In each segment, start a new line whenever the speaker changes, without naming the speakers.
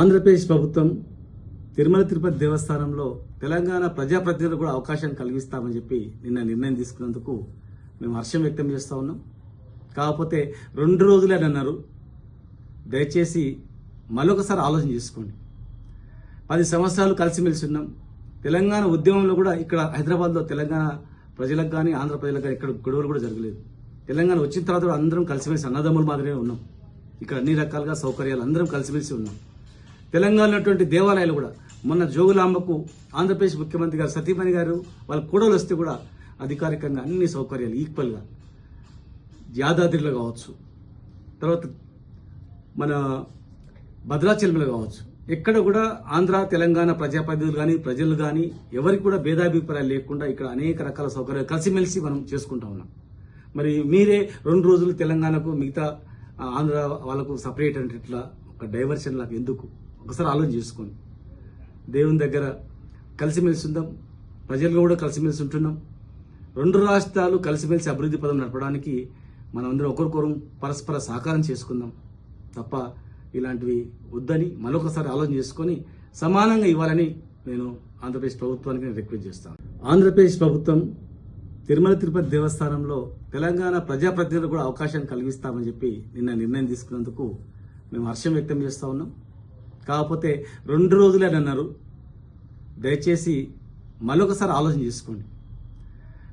ఆంధ్రప్రదేశ్ ప్రభుత్వం తిరుమల తిరుపతి దేవస్థానంలో తెలంగాణ ప్రజాప్రతినిధులకు కూడా అవకాశం కలిగిస్తామని చెప్పి నిన్న నిర్ణయం తీసుకున్నందుకు మేము హర్షం వ్యక్తం చేస్తూ ఉన్నాం. కాకపోతే రెండు రోజులే అని అన్నారు. దయచేసి మరొకసారి ఆలోచన చేసుకోండి. పది సంవత్సరాలు కలిసిమెలిసి ఉన్నాం. తెలంగాణ ఉద్యమంలో కూడా ఇక్కడ హైదరాబాద్లో తెలంగాణ ప్రజలకు కానీ ఆంధ్ర ప్రజలకు కానీ ఇక్కడ గొడవలు కూడా జరగలేదు. తెలంగాణ వచ్చిన తర్వాత అందరం కలిసిమెలిసి అన్నదమ్ముల మాదిరిగా ఉన్నాం. ఇక్కడ అన్ని రకాలుగా సౌకర్యాలు అందరం కలిసిమెలిసి ఉన్నాం. తెలంగాణ ఉన్నటువంటి దేవాలయాలు కూడా. మొన్న జోగులాంబకు ఆంధ్రప్రదేశ్ ముఖ్యమంత్రి గారు సతీమణి గారు వాళ్ళ కూడలు వస్తే కూడా అధికారికంగా అన్ని సౌకర్యాలు ఈక్వల్గా యాదాద్రిలో కావచ్చు. తర్వాత మన భద్రాచలంలో కావచ్చు. ఎక్కడ కూడా ఆంధ్ర తెలంగాణ ప్రజాప్రతినిధులు కానీ ప్రజలు కానీ ఎవరికి కూడా భేదాభిప్రాయాలు లేకుండా ఇక్కడ అనేక రకాల సౌకర్యాలు కలిసిమెలిసి మనం చేసుకుంటా ఉన్నాం. మరి మీరే రెండు రోజులు తెలంగాణకు మిగతా ఆంధ్ర వాళ్ళకు సపరేట్ అంటే ఇట్లా ఒక డైవర్షన్ లాగా ఎందుకు? ఒకసారి ఆలోచన చేసుకోండి. దేవుని దగ్గర కలిసిమెలిసి ఉందాం. ప్రజలు కూడా కలిసిమెలిసి ఉంటున్నాం. రెండు రాష్ట్రాలు కలిసిమెలిసి అభివృద్ధి పదం నడపడానికి మనమందరం ఒకరికొకరు పరస్పర సహకారం చేసుకుందాం. తప్ప ఇలాంటివి వద్దని మరొకసారి ఆలోచన చేసుకొని సమానంగా ఇవ్వాలని నేను ఆంధ్రప్రదేశ్ ప్రభుత్వానికి నేను రిక్వెస్ట్ చేస్తాను. ఆంధ్రప్రదేశ్ ప్రభుత్వం తిరుమల తిరుపతి దేవస్థానంలో తెలంగాణ ప్రజాప్రతినిధులకు కూడా అవకాశం కలిగిస్తామని చెప్పి నిన్న నిర్ణయం తీసుకున్నందుకు మేము హర్షం వ్యక్తం చేస్తూ ఉన్నాం. కాకపోతే రెండు రోజులే అని అన్నారు. దయచేసి మరొకసారి ఆలోచన చేసుకోండి.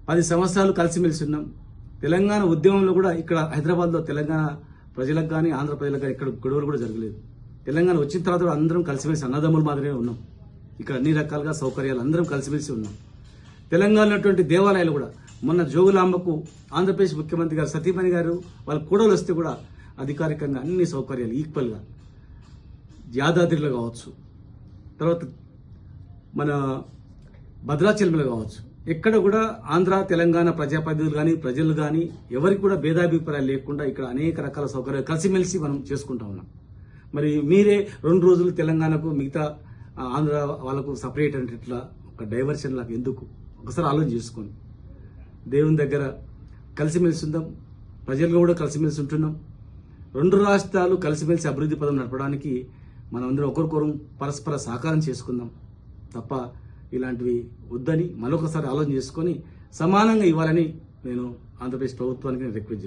పది సంవత్సరాలు కలిసిమెలిసి ఉన్నాం. తెలంగాణ ఉద్యమంలో కూడా ఇక్కడ హైదరాబాద్లో తెలంగాణ ప్రజలకు కానీ ఆంధ్ర ప్రజలకు కానీ ఇక్కడ గొడవలు కూడా జరగలేదు. తెలంగాణ వచ్చిన తర్వాత కూడా అందరం కలిసిమెలిసి అన్నదమ్ముల మాదిరిగా ఉన్నాం. ఇక్కడ అన్ని రకాలుగా సౌకర్యాలు అందరం కలిసిమెలిసి ఉన్నాం. తెలంగాణ ఉన్నటువంటి దేవాలయాలు కూడా మొన్న జోగులాంబకు ఆంధ్రప్రదేశ్ ముఖ్యమంత్రి గారు సతీమణి గారు వాళ్ళ కూడలు వస్తే కూడా అధికారికంగా అన్ని సౌకర్యాలు ఈక్వల్గా యాదాద్రిలో కావచ్చు. తర్వాత మన భద్రాచలంలో కావచ్చు. ఎక్కడ కూడా ఆంధ్ర తెలంగాణ ప్రజాప్రతినిధులు కానీ ప్రజలు కానీ ఎవరికి కూడా భేదాభిప్రాయాలు లేకుండా ఇక్కడ అనేక రకాల సౌకర్యాలు కలిసిమెలిసి మనం చేసుకుంటా ఉన్నాం. మరి మీరే రెండు రోజులు తెలంగాణకు మిగతా ఆంధ్ర వాళ్ళకు సపరేట్ అంటే ఇట్లా ఒక డైవర్షన్ లాగా ఎందుకు? ఒకసారి ఆలోచన చేసుకోండి. దేవుని దగ్గర కలిసిమెలిసి ఉందాం. ప్రజలు కూడా కలిసిమెలిసి ఉంటున్నాం. రెండు రాష్ట్రాలు కలిసిమెలిసి అభివృద్ధి పదం నడపడానికి మనమందరం ఒకరికొకరు పరస్పర సహకారం చేసుకుందాం. తప్ప ఇలాంటివి వద్దని మరొకసారి ఆలోచన చేసుకొని సమానంగా ఇవ్వాలని నేను ఆంధ్రప్రదేశ్ ప్రభుత్వానికి నేను రిక్వెస్ట్ చేస్తాను